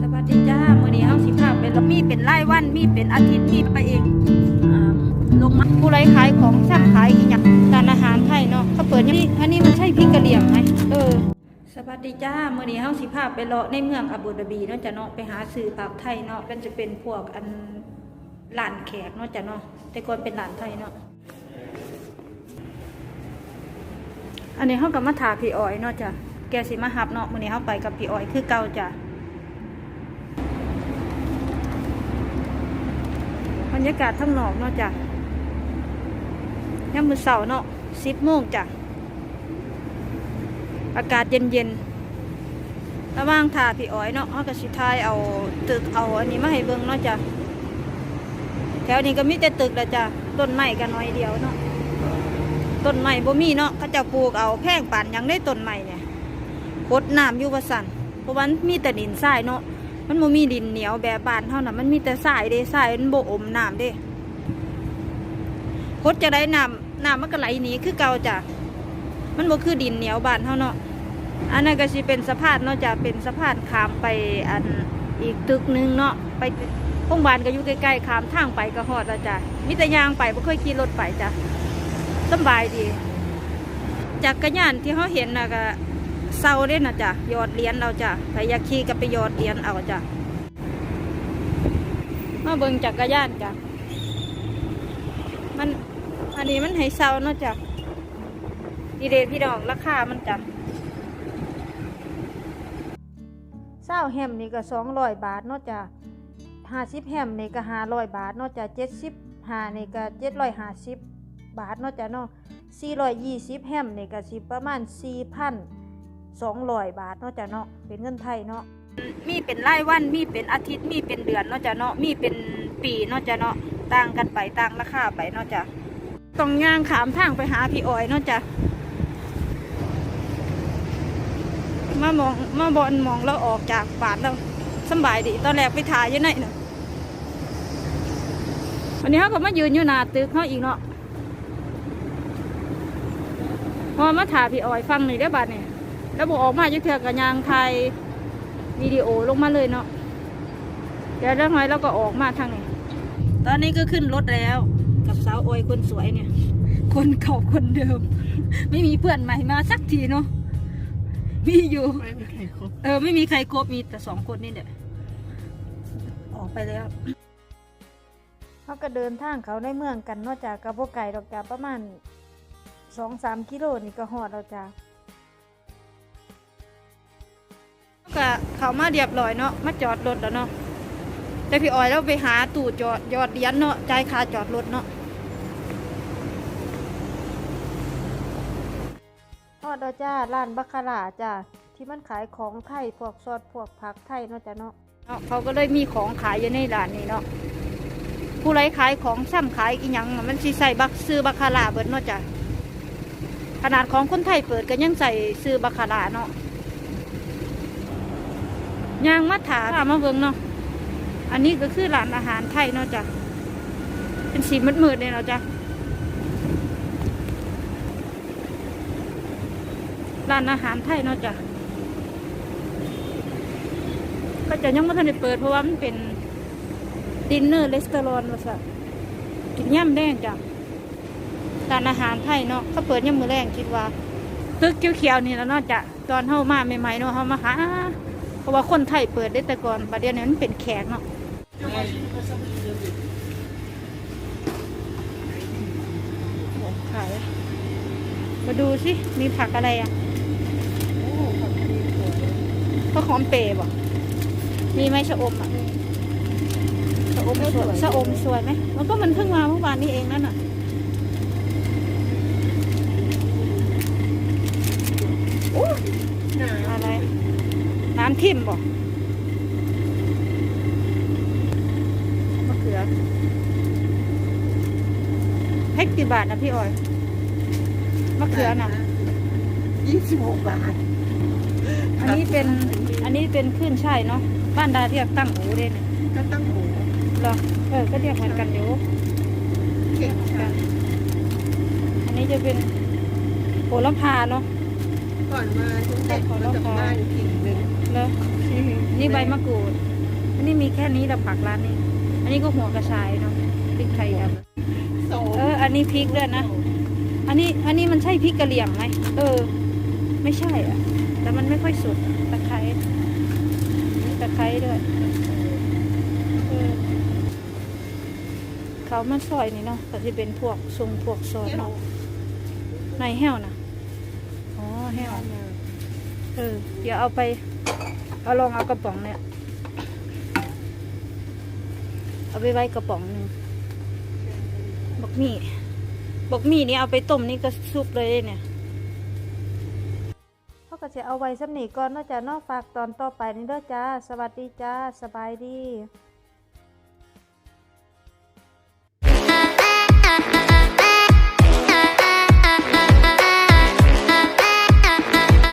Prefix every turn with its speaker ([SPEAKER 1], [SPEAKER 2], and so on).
[SPEAKER 1] สวัสดีจ้ามื้อนี้เฮาสิพาไปแล้วมีเป็นรายวันมีเป็นอาทิตย์มีไปเองอ่าลงมาผู้ไรขายของช่างขายอีหยังร้านอาหารไทยเนาะเขาเปิดยังนี่อันนี้มันใช่พริกกะเหรี่ยงไหมเออสวัสดีจ้ามื้อนี้เฮาสิพาไปเลาะในเมืองอาบูดาบีเนาะจ้ะเนาะไปหาซื้อผักไทยเนาะก็จะเป็นพวกอันร้านแขกเนาะจ้ะเนาะแต่ก่อนเป็นร้านไทยเนาะอันนี้เฮาก็มาถาพี่อ้อยเนาะจ้ะแกสิมาหับเนาะมื้อนี้เฮาไปกับพี่อ้อยคือเก่าจ้ะ บ รรยากาศทั้งนอกเนาะจ้ะยามมือเสาร์เนาะสิบโมงจ้ะ อากาศเย็นๆระว่างทาพี่อ้อยเนาะเขาก็สิทายเอาตึกเอาอันนี้มาให้เบิ่งเนาะจ้ะ แถวนี้ก็มีแต่ตึกแล้วจ้ะ ต้นไม้ก็น้อยเดียวเนาะ ต้นไม้บ่มีเนาะเขาจะปลูกเอาแพงป่านยังได้ต้นไม้เนี่ยพดน้ำอยู่ว่าสั่นเพราะวันมีแต่ดินทรายเนาะ มันบ่มีดินเหนียวแบบบานเท่านั้นมันมีแต่ทรายเด้ทรายมันโบอมน้ำเด้พดจะได้น้ำน้ำมันก็ไหลหนีคือเก่าจ้ะมันบ่คือดินเหนียวบานเท่าเนาะอันนั้นก็สิเป็นสะพานเนาะจ้ะเป็นสะพานขามไปอันอีกตึกหนึงเนาะไปโรงพยาบาลก็อยู่ใกล้ๆขามทางไปก็ฮอดแล้วจ้ะมีแต่ยางไปบ่เคยขี่รถไปจ้ะสบายดีจากกระยานที่เขาเห็นน่ะก็ เศร้าเด้นะจ้ะยอดเหรียญเอาจ้ะใครอยากขี่ก็ไปยอดเหรียญเอาจ้ะมาเบิ่งจักรยานจ้ะมันอันนี้มันให้เศร้าเนาะจ้ะดีเดพี่ดอกราคามันจ้ะเศร้าแฮมนี่ก็สองร้อยบาทเนาะจ้ะห้าสิบแฮมนี่ก็ห้าร้อยบาทเนาะจ้ะเจ็ดสิบห้านี่ก็เจ็ดร้อยห้าสิบบาทเนาะจ้ะเนาะ420แฮมนี่ก็สิประมาณสี่พัน 4,200บาทเนาะจ้ะเนาะเป็นเงินไทยเนาะมีเป็นรายวันมีเป็นอาทิตย์มีเป็นเดือนเนาะจ้ะเนาะมีเป็นปีเนาะจ้ะเนาะต่างกันไปต่างราคาไปเนาะจ้ะต้องย่างขามทางไปหาพี่อ้อยเนาะจ้ะมามองมาบอนมองแล้วออกจากบาทแล้วสบายดีตอนแรกไปถ่ายยังไงเนาะวันนี้เขาก็มายืนอยู่หน้าตึกเขาอีกเนาะพอมาถ่ายพี่อ้อยฟังหน่อยได้อบัดเนี่ย แล้วบอกออกมาจะเถื่อกับยางไทยวิดีโอลงมาเลยเนาะเดี๋ยวเรื่องน้อยเราก็ออกมาทางนี้ตอนนี้ก็ขึ้นรถแล้ว กับสาวอ้อยคนสวยเนี่ย คนเก่าคนเดิม ไม่มีเพื่อนใหม่มาสักทีเนาะมีอยู่
[SPEAKER 2] ไม่มีใครครบ
[SPEAKER 1] เออไม่มีใครครบมีแต่สองคนนี่แหละออกไปแล้วเขาก็เดินทางเขาในเมืองกันเนอกจากกับพวกไก่ดอกจากประมาณสองสามกิโลนี่ก็หอดแล้วจ้าก็ เขามาเรียบร้อยเนาะมาจอดรถแล้วเนาะแต่พี่ออยเราไปหาตู่จอดยอดเหรียญเนาะจ่ายค่าจอดรถเนาะฮอดแล้วจ้าร้านบัคคาร่าจ้าที่มันขายของไทยพวกซอสพวกผักไทยเนาะจ้าเนาะเนาะเขาก็เลยมีของขายอยู่ในร้านนี้เนาะผู้ไรขายของซ้ำขายอีหยังอะมันสิใส่บักซื้อบัคคาร่าเบิดเนาะจ้าขนาดของคนไทยเปิดก็ยังใส่ซื้อบาคาราเนาะ ยางมัดถาพามาเบิ่งเนาะอันนี้ก็คือร้านอาหารไทยเนาะจ้ะเป็นสีมืดๆเนี่ยเนาะจ้ะร้านอาหารไทยเนาะจ้ะก็จะยังไม่ทันได้เปิดเพราะว่ามันเป็นดินเนอร์รีสอร์ทว่าซะกินย่ำแดงจ้ะร้านอาหารไทยเนาะเขาเปิดยังมือแรงคิดว่าตึกเขียวๆนี่แล้วเนาะจะตอนเข้ามาใหม่ๆเนาะเขามาหา เพราะว่าคนไทยเปิดได้แต่ก่อนประเดี๋ยวนี้มันเป็นแขกเนาะขายมาดูสิ มีผักอะไรอะ
[SPEAKER 2] ผักชีสวย
[SPEAKER 1] ก็หอมเปรย์บ่มีไหมชะอมอะชะอมสวยชะอมสวยไหมมันก็มันเพิ่งมาเมื่อวานนี้เองนั่นน่ะ
[SPEAKER 2] โอ้ห นา
[SPEAKER 1] อะไรน้ำทิมบ่มะเขือแพ็กกี่บาทนะพี่ออย มะเขือน่ะ
[SPEAKER 2] ยี่สิบหกบาท
[SPEAKER 1] อันนี้เป็น อันนี้เป็นขึ้นช่ายเนาะ บ้านดาเรียกตั้งหูเด่น
[SPEAKER 2] ก็ตั้งหมู
[SPEAKER 1] เหรอ เออ ก็เรียกเหมือนกันอยู่
[SPEAKER 2] เก่งค่ะ
[SPEAKER 1] อันนี้จะเป็นโหระพาเนาะ
[SPEAKER 2] ก่อนมาฉันเด็กมาจากบ้านกิ่งหนึ่ง
[SPEAKER 1] แล้วนี่ใบมะกรูด อันนี้มีแค่นี้แหละผักร้านนี้ อันนี้ก็หัวกระชายเนาะพริกไทยดำ
[SPEAKER 2] สอง
[SPEAKER 1] เออ อันนี้พริกด้วยนะ อันนี้ อันนี้มันใช่พริกกะเหรี่ยงไหม เออ ไม่ใช่อะ แต่มันไม่ค่อยสุดอะตะไคร้มีตะไคร้ด้วยเออเขามาซอยนี่เนาะก็จะเป็นพวกทรงพวกซอส
[SPEAKER 2] แก้ว
[SPEAKER 1] เนาะในแห้วนะอ๋อแห้ว เออ เดี๋ยวเอาไป เอาลองเอากระป๋องเนี่ย เอาไปไว้กระป๋องหนึ่งบอกมี่บอกมี่นี่เอาไปต้มนี่ก็ซุปเลยเนี่ยเขาก็จะเอาไว้สำนีก่อนนอกจากนอกฝากตอนต่อไปนี่เด้อจ้า สวัสดีจ้า สบายดี